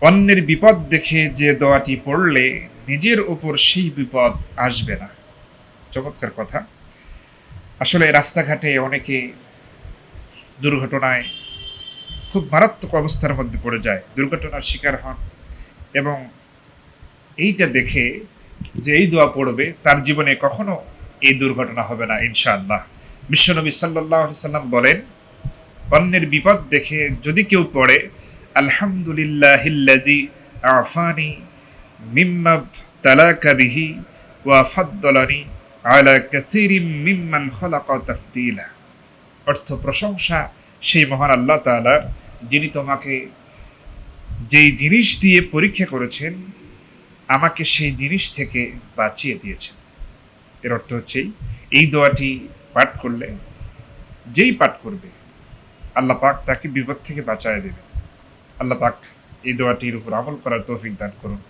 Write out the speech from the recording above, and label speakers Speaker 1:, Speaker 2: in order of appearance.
Speaker 1: অন্যের বিপদ দেখে যে দোয়াটি পড়লে নিজের ওপর সেই বিপদ আসবে না। চমৎকার কথা। আসলে রাস্তাঘাটে অনেকে দুর্ঘটনায় খুব মারাত্মক অবস্থার মধ্যে পড়ে যায়, দুর্ঘটনার শিকার হন এবং এইটা দেখে যে এই দোয়া পড়বে, তার জীবনে কখনো এই দুর্ঘটনা হবে না, ইনশাআল্লাহ। বিশ্বনবী সাল্লাহ সাল্লাম বলেন, অন্যের বিপদ দেখে যদি কেউ পড়ে আলহামদুলিল্লাহিল্লাযী আফানি মিম্মা তালাকা বিহি ওয়া ফাদ্দালানি আলা কাসীরিম মিম্মান খালাকা তাফদীলা। অর্থ প্রশংসা সেই মহান আল্লাহ তাআলার যিনি তোমাকে যেই জিনিস দিয়ে পরীক্ষা করেছেন, আমাকে সেই জিনিস থেকে বাঁচিয়ে দিয়েছেন। এর অর্থ হচ্ছে এই দোয়াটি পাঠ করলে, যেই পাঠ করবে, আল্লাহ পাক তাকে বিপদ থেকে বাঁচায় দেবে আল্লাহ পাক এই দোয়াটির উপর আমল করার তৌফিক দান করুন